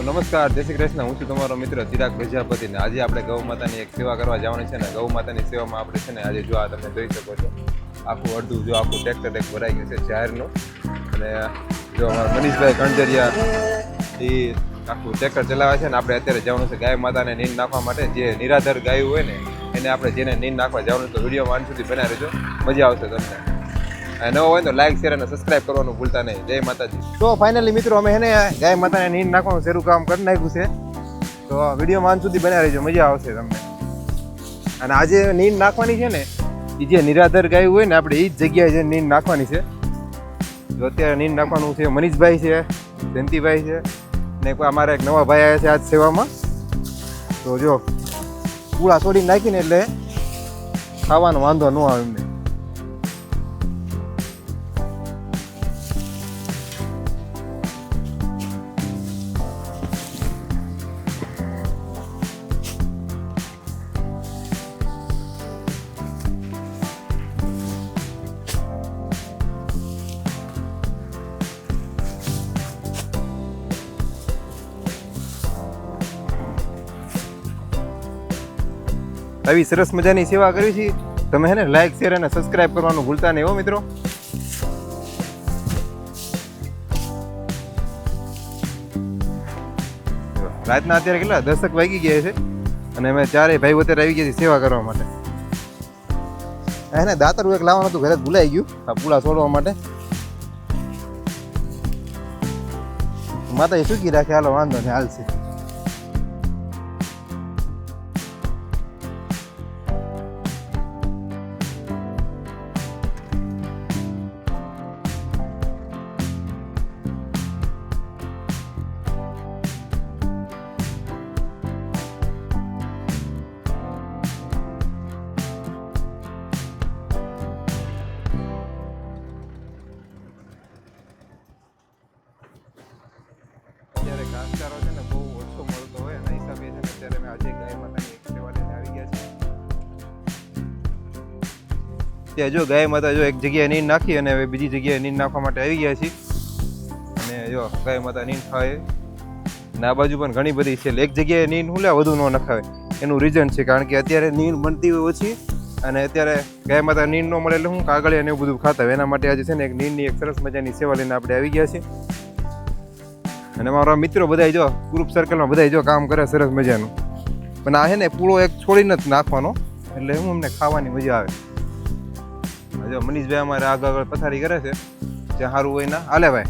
તો નમસ્કાર, જય શ્રી કૃષ્ણ. હું છું તમારો મિત્ર ચિરાગ પ્રજાપતિ ને આજે આપણે ગૌ માતાની એક સેવા કરવા જવાની છે ને ગૌ માતાની સેવામાં આપણે છે ને આજે જો આ તમે જોઈ શકો છો, આખું અડધું જો આખું ટ્રેક્ટર એક ભરાઈ ગયું છે જાહેરનું. અને જો અમારા મનીષભાઈ કણજરિયા એ આખું ટ્રેક્ટર ચલાવે છે ને આપણે અત્યારે જવાનું છે ગાય માતાને નીંદ નાખવા માટે. જે નિરાધાર ગાયું હોય ને એને આપણે જેને નીંદ નાખવા જવાનું તો વીડિયો વાન સુધી બનાવી રહેજો. મજા આવશે તમને. નવો હોય તો લાઈક શેર અને સબસ્ક્રાઇબ કરવાનું ભૂલતા નહીં. જય માતાજી. તો ફાઇનલી મિત્રો, અમે હેને ગાય માતાને નીંદ નાખવાનું શરૂ કામ કરી નાખ્યું છે. તો વીડિયો માન સુધી બનાવી રહીજો, મજા આવશે તમને. અને આજે નીંદ નાખવાની છે ને એ જે નિરાધાર ગાયું હોય ને, આપણે એ જ જગ્યાએ જે નીંદ નાખવાની છે. જો અત્યારે નીંદ નાખવાનું છે, મનીષભાઈ છે, જયંતિભાઈ છે, ને અમારા એક નવા ભાઈ આવ્યા છે આજ સેવામાં. તો જો, પૂળા છોડી નાખીને એટલે ખાવાનો વાંધો ન આવે એમને. આવી સરસ મજાની સેવા કરી છે. તમે હે ને લાઈક શેર અને સબસ્ક્રાઇબ કરવાનું ભૂલતા નહીં હો મિત્રો. રાતના અત્યારે કેટલા? દસક વાગી ગયા છે અને અમે ચારેય ભાઈ અત્યારે આવી ગયા છીએ સેવા કરવા માટે. એને ને દાતર એક લાવવાનું હતું, ઘરે ભૂલાઈ ગયું. આ પૂળા છોડવા માટે. માતા સૂકી રાખે, હાલો વાંધો નહીં હાલશે ઘાસચારો છે ને, બહુ ઓછો મળતો હોય એના હિસાબે છે ને અત્યારે મેં આજે ગાય માતાની સેવા લઈને આવી ગયા છે ત્યાં જો ગાય માતા જો એક જગ્યાએ નીંદ નાખી અને હવે બીજી જગ્યાએ નીંદ નાખવા માટે આવી ગયા છીએ. અને જો ગાય માતા નીંદ ખાય. ના બાજુ પણ ઘણી બધી છે. એક જગ્યાએ નીંદ હું લે વધુ ન નખાવે. એનું રીઝન છે, કારણ કે અત્યારે નીંદ બનતી હોય ઓછી અને અત્યારે ગાય માતા નીંદ ન મળે એટલે હું કાગળિયા ને એવું બધું ખાતા એના માટે આજે છે ને એક નીંદની એક સરસ મજાની સેવા લઈને આપણે આવી ગયા છીએ. અને મારા મિત્રો બધાય જો ગ્રુપ સર્કલમાં બધાય જો કામ કરે સરસ મજાનું. પણ આ છે ને પૂળો એક છોડીને જ નાખવાનો, એટલે હું અમને ખાવાની મજા આવે. જો મનીષભાઈ અમારે આગળ આગળ પથારી કરે છે. જે સારું હોય ના હાલે ભાઈ.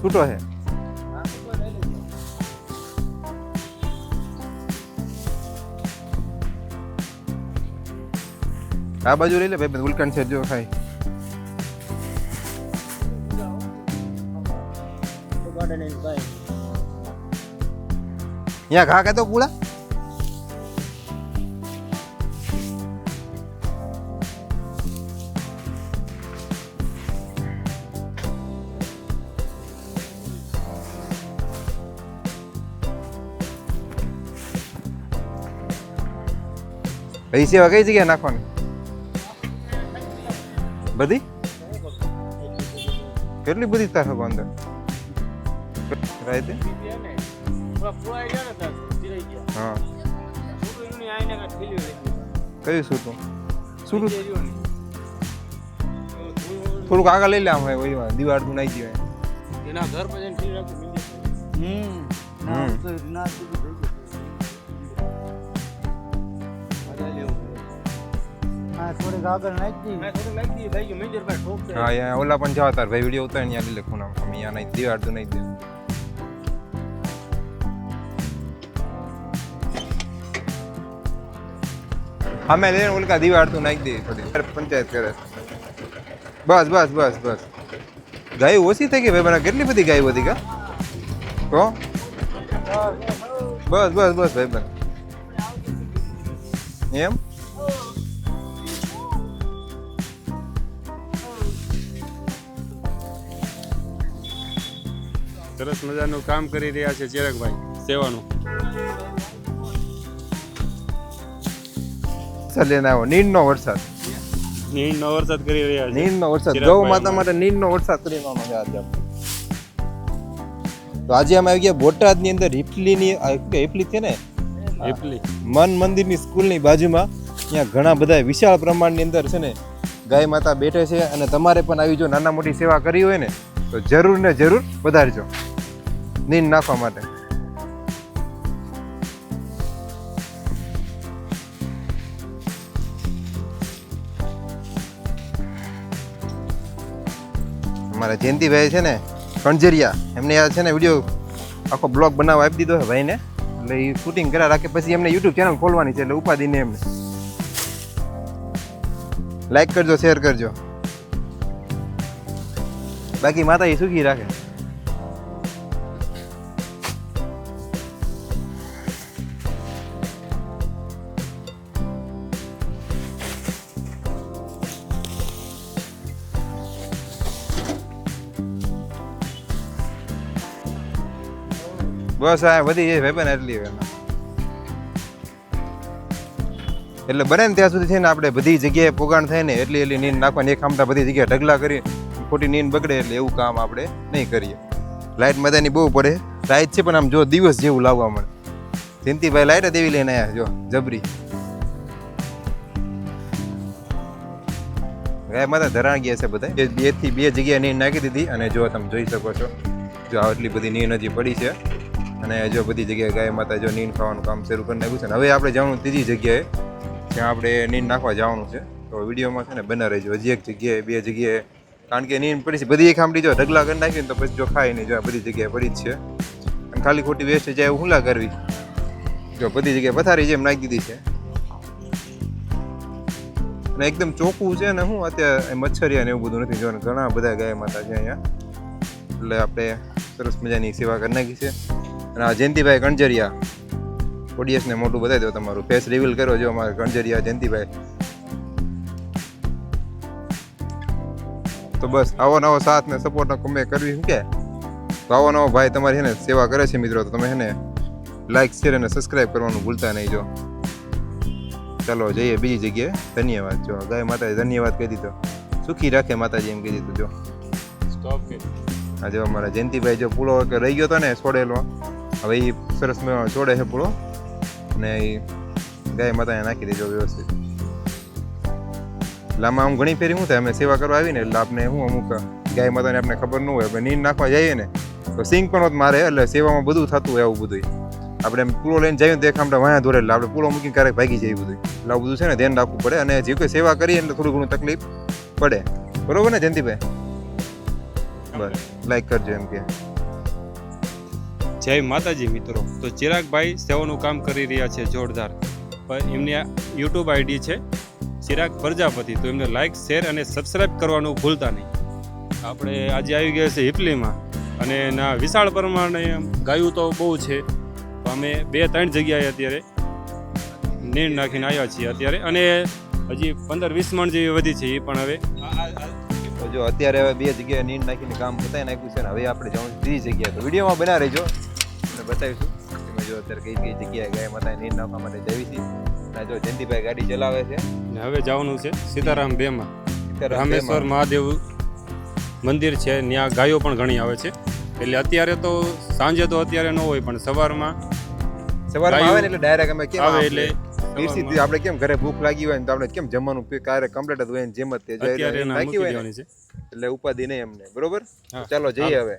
છૂટો છે આ બાજુ લઈ લે ભાઈ ઉલકણ છે જો ખાઈ. અહીંયા ઘા કહેતો પૂળા ભાઈ સેવા કઈ જગ્યાએ નાખવાની? બધી? કેટલી બધી તાર હકો અંદર રાતે હા. કયું સૂટું થોડુંક આગળ લઈ લે આમ હોય ઓય દિવાળ તું નાખી હોય એના ઘર ઠીક રાખી હમ. હા ઓલા પણ જવા તાર ભાઈ, વીડિયો ઉતારી, અહીંયા લઈ લે ખૂણા અમે અહીંયા નહીં દિવાળ તો નહીં દે અમે લઈને ઉલકા દિવાળ તું નાખી દઈએ થોડી. પંચાયત કરે. બસ બસ બસ બસ. ગાય ઓછી થઈ ગઈ ભાઈ મને કેટલી બધી ગાયો વધી કા? તો બસ બસ બસ ભાઈ બસ. એમ? સરસ મજાનું કામ કરી રહ્યા છે ચિરાગભાઈ સેવાનું. ચાલે આવ્યો. આવો નીંદનો વરસાદ. નીંદનો વરસાદ કરી રહ્યા છે. નીંદનો વરસાદ. ગૌ માતા માટે નીંદનો વરસાદ કરી છે આજે તો આજે અમે આવી ગયા બોટાદની અંદર શું કે છે ને? એપલી મન મંદિરની સ્કૂલની બાજુમાં. ત્યાં ઘણા બધા વિશાળ પ્રમાણની અંદર છે ને ગાય માતા બેઠે છે અને તમારે પણ આવી જો નાના મોટી સેવા કરી હોય ને તો જરૂર ને જરૂર વધારજો. નીંદ નાખવા માટે. અમારા જયંતિભાઈ છે ને કણજરિયા એમને આ છે ને વીડિયો આખો બ્લોગ બનાવવા આપી દીધો છે ભાઈને. એટલે એ શૂટિંગ કર્યા રાખે પછી એમને યુટ્યુબ ચેનલ ખોલવાની છે, એટલે ઉપાધિને એમને. લાઈક કરજો શેર કરજો. બાકી માતા એ સુખી રાખે. બસ આ બધી એ ભાઈ એટલી હવે એટલે બને ને ત્યાં સુધી છે ને આપણે બધી જગ્યાએ પોગાણ થાય ને એટલી એટલી નીંદ નાખવાની, એક આમતા બધી જગ્યાએ ઢગલા કરી, ખોટી નીંદ બગડે એટલે એવું કામ આપણે નહીં કરીએ. લાઇટ મધાની બહુ પડે લાઇટ છે પણ આમ જો દિવસ જેવું લાવવા મળે. જયંતિભાઈ લાઇટ એવી લઈને આવ્યા જો, જબરી. ગાય ધરાણ ગયા છે બધા. બેથી બે જગ્યાએ નીંદ નાખી દીધી અને જો તમે જોઈ શકો છો, જો આટલી બધી નીંદ હજી પડી છે. અને જો બધી જગ્યાએ ગાય માતા જો નીંદ ખાવાનું કામ શરૂ કરી નાખ્યું છે અને હવે આપણે જવાનું ત્રીજી જગ્યાએ ત્યાં આપણે નીંદ નાખવા જવાનું છે. તો વિડીયોમાં છે ને બના રહેજો. હજી એક જગ્યાએ, બે જગ્યાએ, કારણ કે નીંદ પડી છે. બધી એક આંબડી જો ઢગલા કરી નાખી ને તો પછી જો ખાય નહીં, જો બધી જગ્યાએ પડી જ છે. અને ખાલી ખોટી વેસ્ટ જાય એવું હુલા કરવી? જો બધી જગ્યાએ પથારી જેમ નાખી દીધી છે. અને એકદમ ચોખ્ખું છે ને હું અત્યારે મચ્છરિયા ને એવું બધું નથી. જોવાનું ઘણા બધા ગાય માતા છે અહીંયા. એટલે આપણે સરસ મજાની સેવા કરી નાખી છે. અને આ જયંતિભાઈ કણજરિયા ઓડિયન્સને મોટું બતાવી દો તમારું. ફેસ રિવીલ કરો જો અમારે કણજરિયા જયંતિભાઈ. તો બસ આવો નવો સાથ ને સપોર્ટ અમે કરવી શું કે? તો આવો નવો ભાઈ તમારી હેને સેવા કરે છે મિત્રો તો તમે હેને લાઈક શેર અને સબસ્ક્રાઈબ કરવાનું ભૂલતા નહીં જો. ચાલો જઈએ બીજી જગ્યાએ. ધન્યવાદ જો. ગાય માતાજી ધન્યવાદ કહી દીધો. સુખી રાખે માતાજી એમ કહી દીધું જો. સ્ટોપ કે આ જો અમારા જયંતિભાઈ જો કે રહી ગયો હતો ને છોડેલો હવે એ સરસ મજાનો છોડે છે પૂળો અને એ ગાય માતાને નાખી દેજો વ્યવસ્થિત. એટલે આમાં આમ ઘણી ફેરી શું થાય? અમે સેવા કરવા આવીને એટલે આપણે શું અમુક ગાય માતાને આપણે ખબર ન હોય આપણે નીંદ નાખવા જઈએ ને તો સિંગ પણ મારે? એટલે સેવામાં બધું થતું હોય આવું બધું આપણે એમ પૂળો લઈને જઈએ તો એક આપણે વાયા ધોરે એટલે આપણે પૂળો મૂકીને ક્યારેક ભાગી જાય બધું એટલે આવું બધું છે ને ધ્યાન રાખવું પડે. અને જે કોઈ સેવા કરીએ એટલે થોડું ઘણું તકલીફ પડે. બરોબર ને જયંતિભાઈ? બસ. લાઈક કરજો એમ કે. જય માતાજી મિત્રો. તો ચિરાગભાઈ સેવાનું કામ કરી રહ્યા છે જોરદાર. એમની યુટ્યુબ આઈડી છે ચિરાગ પ્રજાપતિ. તો એમને લાઇક શેર અને સબસ્ક્રાઈબ કરવાનું ભૂલતા નહીં. આપણે આજે આવી ગયા છે હિપલીમાં અને ના વિશાળ પ્રમાણે ગાયું તો બહુ છે. અમે બે ત્રણ જગ્યાએ અત્યારે નીર નાખીને આવ્યા છીએ અત્યારે. અને હજી પંદર વીસ મણ જેવી વધી છે એ પણ હવે. જો અત્યારે હવે બે જગ્યાએ નીંદ નાખીને કામ પતાવી નાખ્યું છે હવે આપણે જવાનું ત્રીજી જગ્યાએ. તો વિડીયોમાં બના રહેજો. અને બતાવીશું. તમે જો અત્યારે કઈ કઈ જગ્યાએ ગાય માતા નીર નાખવા માટે જવી છે જો જયંતિભાઈ ગાડી ચલાવે છે. હવે જવાનું છે સીતારામ બે માં રામેશ્વર મહાદેવ મંદિર છે ત્યાં ગાયો પણ ઘણી આવે છે. એટલે અત્યારે તો સાંજે તો અત્યારે ન હોય પણ સવારમાં સવારમાં આવે ને એટલે ડાયરેક્ટ અમે કેમ આવે એટલે પીરસી. આપણે કેમ ઘરે ભૂખ લાગી હોય ને તો આપણે કેમ જમવાનું કાર્ય કમ્પ્લીટ જ હોય ને જેમ જ તે જાય છે. એટલે ઉપાધિ નહીં અમને. બરોબર? ચાલો જઈએ હવે.